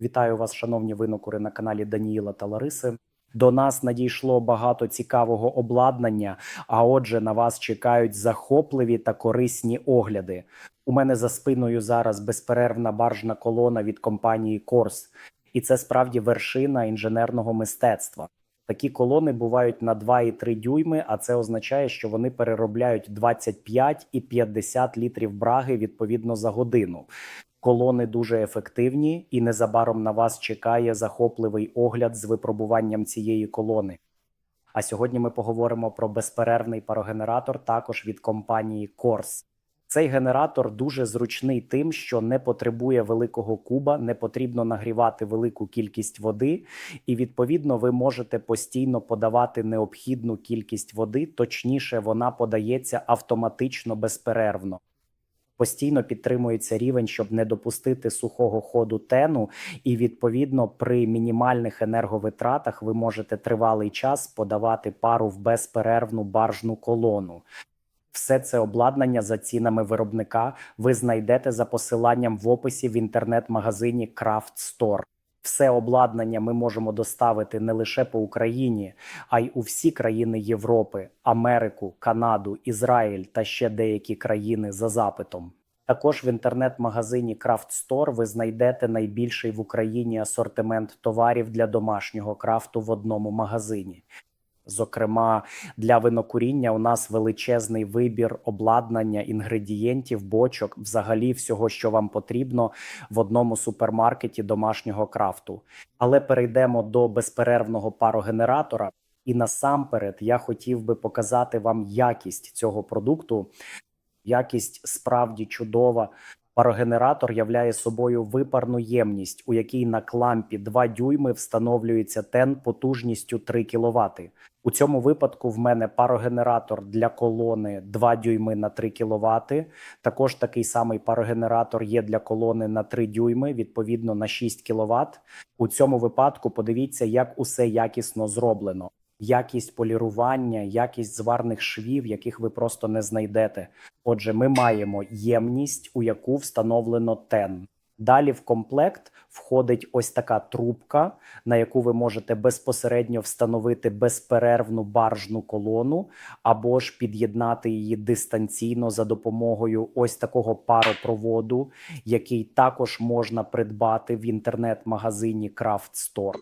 Вітаю вас, шановні винокури, на каналі Даніїла та Лариси. До нас надійшло багато цікавого обладнання. А отже, на вас чекають захопливі та корисні огляди. У мене за спиною зараз безперервна баржна колона від компанії Корс, і це справді вершина інженерного мистецтва. Такі колони бувають на 2,3 дюйми, а це означає, що вони переробляють 25 і 50 літрів браги відповідно за годину. Колони дуже ефективні, і незабаром на вас чекає захопливий огляд з випробуванням цієї колони. А сьогодні ми поговоримо про безперервний парогенератор, також від компанії Корс. Цей генератор дуже зручний тим, що не потребує великого куба, не потрібно нагрівати велику кількість води, і відповідно ви можете постійно подавати необхідну кількість води, точніше, вона подається автоматично безперервно. Постійно підтримується рівень, щоб не допустити сухого ходу тену, і відповідно при мінімальних енерговитратах ви можете тривалий час подавати пару в безперервну баржну колону. Все це обладнання за цінами виробника ви знайдете за посиланням в описі в інтернет-магазині Craft Store. Все обладнання ми можемо доставити не лише по Україні, а й у всі країни Європи, Америку, Канаду, Ізраїль та ще деякі країни за запитом. Також в інтернет-магазині Craft Store ви знайдете найбільший в Україні асортимент товарів для домашнього крафту в одному магазині. Зокрема, для винокуріння у нас величезний вибір обладнання, інгредієнтів, бочок, взагалі всього, що вам потрібно в одному супермаркеті домашнього крафту. Але перейдемо до безперервного парогенератора. І насамперед я хотів би показати вам якість цього продукту. Якість справді чудова. Парогенератор являє собою випарну ємність, у якій на клампі 2 дюйми встановлюється тен потужністю 3 кВт. У цьому випадку в мене парогенератор для колони 2 дюйми на 3 кВт. Також такий самий парогенератор є для колони на 3 дюйми, відповідно на 6 кВт. У цьому випадку подивіться, як усе якісно зроблено. Якість полірування, якість зварних швів, яких ви просто не знайдете. Отже, ми маємо ємність, у яку встановлено тен. Далі в комплект входить ось така трубка, на яку ви можете безпосередньо встановити безперервну баржну колону, або ж під'єднати її дистанційно за допомогою ось такого паропроводу, який також можна придбати в інтернет-магазині Craft Store.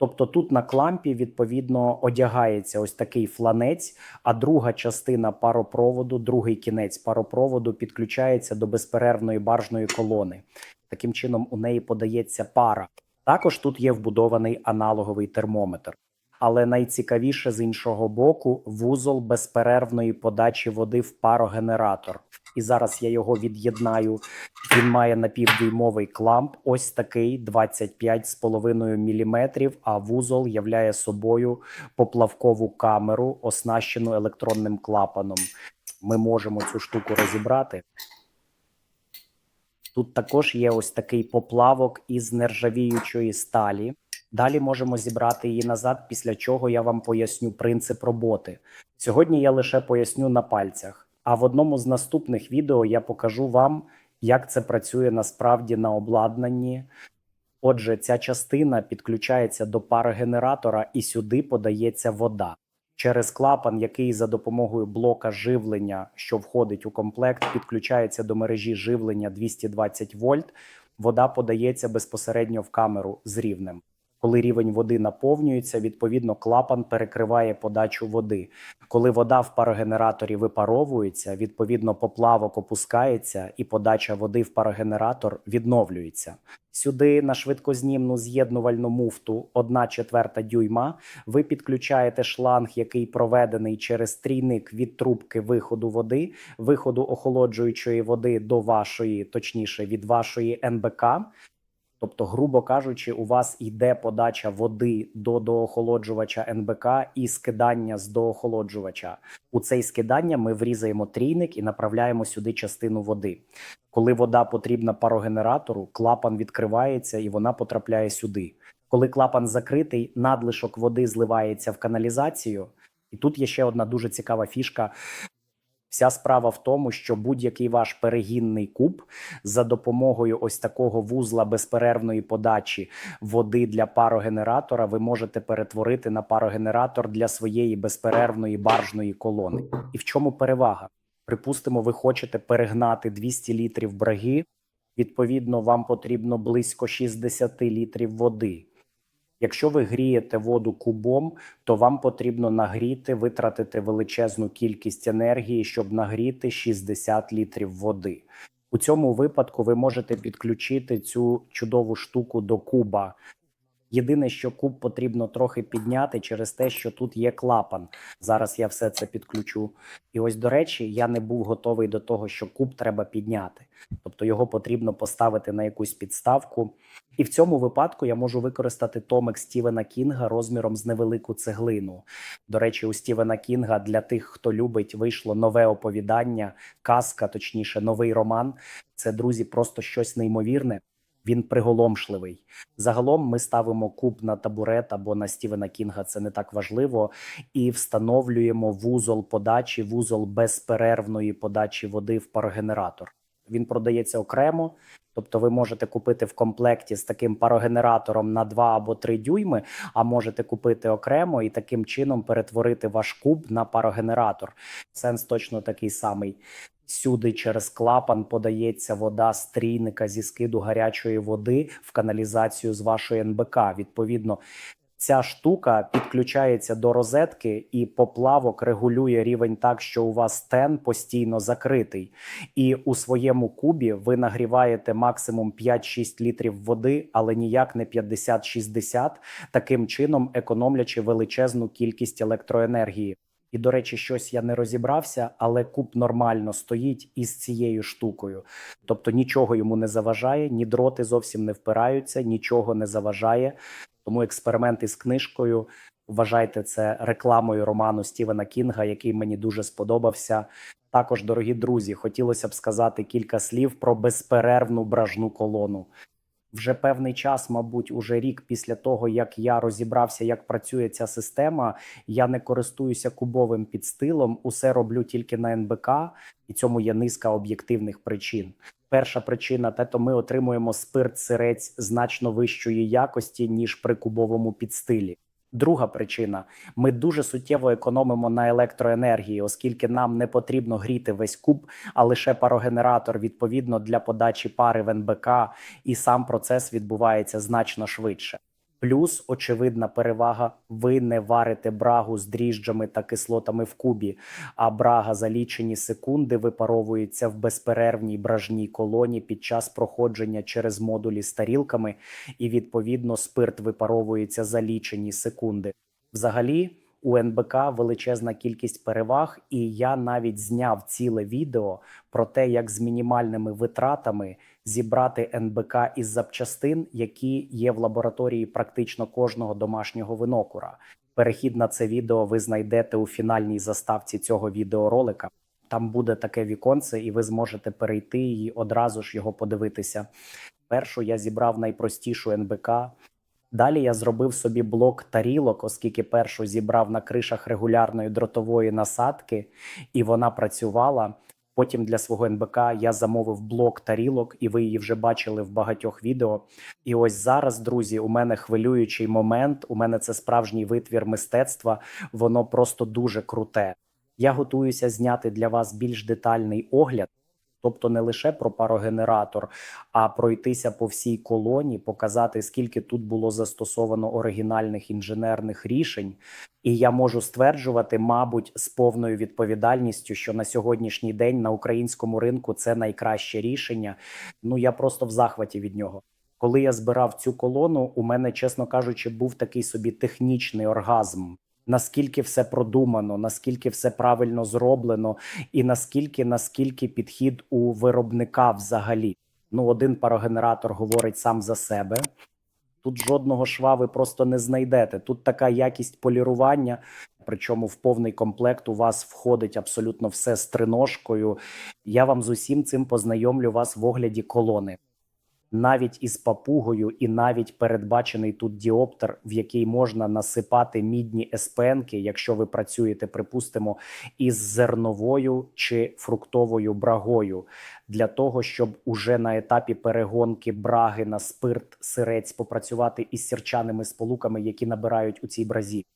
Тобто тут на клампі відповідно одягається ось такий фланець, а друга частина паропроводу, другий кінець паропроводу підключається до безперервної баржної колони. Таким чином у неї подається пара. Також тут є вбудований аналоговий термометр. Але найцікавіше з іншого боку вузол безперервної подачі води в парогенератор. І зараз я його від'єднаю. Він має напівдюймовий кламп, ось такий 25,5 мм, А вузол являє собою поплавкову камеру, оснащену електронним клапаном. Ми можемо цю штуку розібрати. Тут також є ось такий поплавок із нержавіючої сталі. Далі можемо зібрати її назад, після чого я вам поясню принцип роботи. Сьогодні я лише поясню на пальцях, а в одному з наступних відео я покажу вам, як це працює насправді на обладнанні. Отже, ця частина підключається до парогенератора і сюди подається вода. Через клапан, який за допомогою блока живлення, що входить у комплект, підключається до мережі живлення 220 вольт, вода подається безпосередньо в камеру з рівнем. Коли рівень води наповнюється, відповідно клапан перекриває подачу води. Коли вода в парогенераторі випаровується, відповідно поплавок опускається і подача води в парогенератор відновлюється. Сюди на швидкознімну з'єднувальну муфту 1 четверта дюйма ви підключаєте шланг, який проведений через трійник від трубки виходу води, виходу охолоджуючої води до вашої, точніше від вашої НБК. Тобто, грубо кажучи, у вас йде подача води до доохолоджувача НБК і скидання з доохолоджувача. У цей скидання ми врізаємо трійник і направляємо сюди частину води. Коли вода потрібна парогенератору, клапан відкривається і вона потрапляє сюди. Коли клапан закритий, надлишок води зливається в каналізацію. І тут є ще одна дуже цікава фішка. Вся справа в тому, що будь-який ваш перегінний куб за допомогою ось такого вузла безперервної подачі води для парогенератора ви можете перетворити на парогенератор для своєї безперервної баржної колони. І в чому перевага? Припустимо, ви хочете перегнати 200 літрів браги. Відповідно, вам потрібно близько 60 літрів води. Якщо ви грієте воду кубом, то вам потрібно нагріти, витратити величезну кількість енергії, щоб нагріти 60 літрів води. У цьому випадку ви можете підключити цю чудову штуку до куба. Єдине, що куб потрібно трохи підняти через те, що тут є клапан. Зараз я все це підключу. І ось, до речі, я не був готовий до того, що куб треба підняти. Тобто його потрібно поставити на якусь підставку. І в цьому випадку я можу використати томик Стівена Кінга розміром з невелику цеглину. До речі, у Стівена Кінга для тих, хто любить, вийшло нове оповідання, казка, точніше, новий роман. Це друзі, просто щось неймовірне. Він приголомшливий. Загалом ми ставимо куб на табурет або на Стівена Кінга. Це не так важливо, і встановлюємо вузол подачі, вузол безперервної подачі води в парогенератор. Він продається окремо. Тобто ви можете купити в комплекті з таким парогенератором на 2 або 3 дюйми, а можете купити окремо і таким чином перетворити ваш куб на парогенератор. Сенс точно такий самий. Сюди через клапан подається вода з трійника зі скиду гарячої води в каналізацію з вашої НБК. Відповідно, ця штука підключається до розетки і поплавок регулює рівень так, що у вас тен постійно закритий, і у своєму кубі ви нагріваєте максимум 5-6 літрів води, але ніяк не 50-60, таким чином економлячи величезну кількість електроенергії. І, до речі, щось я не розібрався, але куб нормально стоїть із цією штукою. Тобто нічого йому не заважає, ні дроти зовсім не впираються, нічого не заважає. Тому експеримент із книжкою вважайте це рекламою роману Стівена Кінга, який мені дуже сподобався. Також, дорогі друзі, хотілося б сказати кілька слів про безперервну бражну колону. Вже певний час, мабуть, уже рік після того, як я розібрався, як працює ця система, я не користуюся кубовим підстилом, усе роблю тільки на НБК, і цьому є низка об'єктивних причин. Перша причина те, то ми отримуємо спирт сирець значно вищої якості ніж при кубовому підстилі. Друга причина: ми дуже суттєво економимо на електроенергії, оскільки нам не потрібно гріти весь куб, а лише парогенератор відповідно для подачі пари в НБК, і сам процес відбувається значно швидше. Плюс очевидна перевага: ви не варите брагу з дріжджами та кислотами в кубі, а брага за лічені секунди випаровується в безперервній бражній колоні під час проходження через модулі з тарілками, і відповідно спирт випаровується за лічені секунди. Взагалі. У НБК величезна кількість переваг, і я навіть зняв ціле відео про те, як з мінімальними витратами зібрати НБК із запчастин, які є в лабораторії практично кожного домашнього винокура. Перехід на це відео ви знайдете у фінальній заставці цього відеоролика. Там буде таке віконце, і ви зможете перейти і одразу ж його подивитися. Першу я зібрав найпростішу НБК. Далі я зробив собі блок тарілок, оскільки першу зібрав на кришах регулярної дротової насадки, і вона працювала. Потім для свого НБК я замовив блок тарілок, і ви її вже бачили в багатьох відео. І ось зараз, друзі, у мене хвилюючий момент. У мене це справжній витвір мистецтва. Воно просто дуже круте. Я готуюся зняти для вас більш детальний огляд. Тобто не лише про парогенератор, а пройтися по всій колоні, показати, скільки тут було застосовано оригінальних інженерних рішень. І я можу стверджувати, мабуть, з повною відповідальністю, що на сьогоднішній день на українському ринку це найкраще рішення. Ну я просто в захваті від нього. Коли я збирав цю колону, у мене, чесно кажучи, був такий собі технічний оргазм наскільки все продумано, наскільки все правильно зроблено, і наскільки наскільки підхід у виробника взагалі. Ну, один парогенератор говорить сам за себе. Тут жодного шва ви просто не знайдете. Тут така якість полірування, причому в повний комплект у вас входить абсолютно все з триножкою. Я вам з усім цим познайомлю вас в огляді колони. Навіть із папугою, і навіть передбачений тут діоптер, в який можна насипати мідні СПНки, якщо ви працюєте, припустимо, із зерновою чи фруктовою брагою, для того, щоб уже на етапі перегонки браги на спирт сирець попрацювати із сірчаними сполуками, які набирають у цій бразі.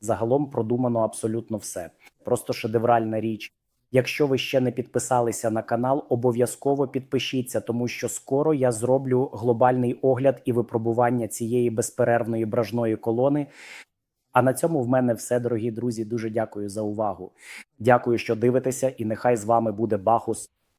Загалом продумано абсолютно все. Просто шедевральна річ. Якщо ви ще не підписалися на канал, обов'язково підпишіться, тому що скоро я зроблю глобальний огляд і випробування цієї безперервної бражної колони. А на цьому в мене все, дорогі друзі. Дуже дякую за увагу. Дякую, що дивитеся, і нехай з вами буде Бахус.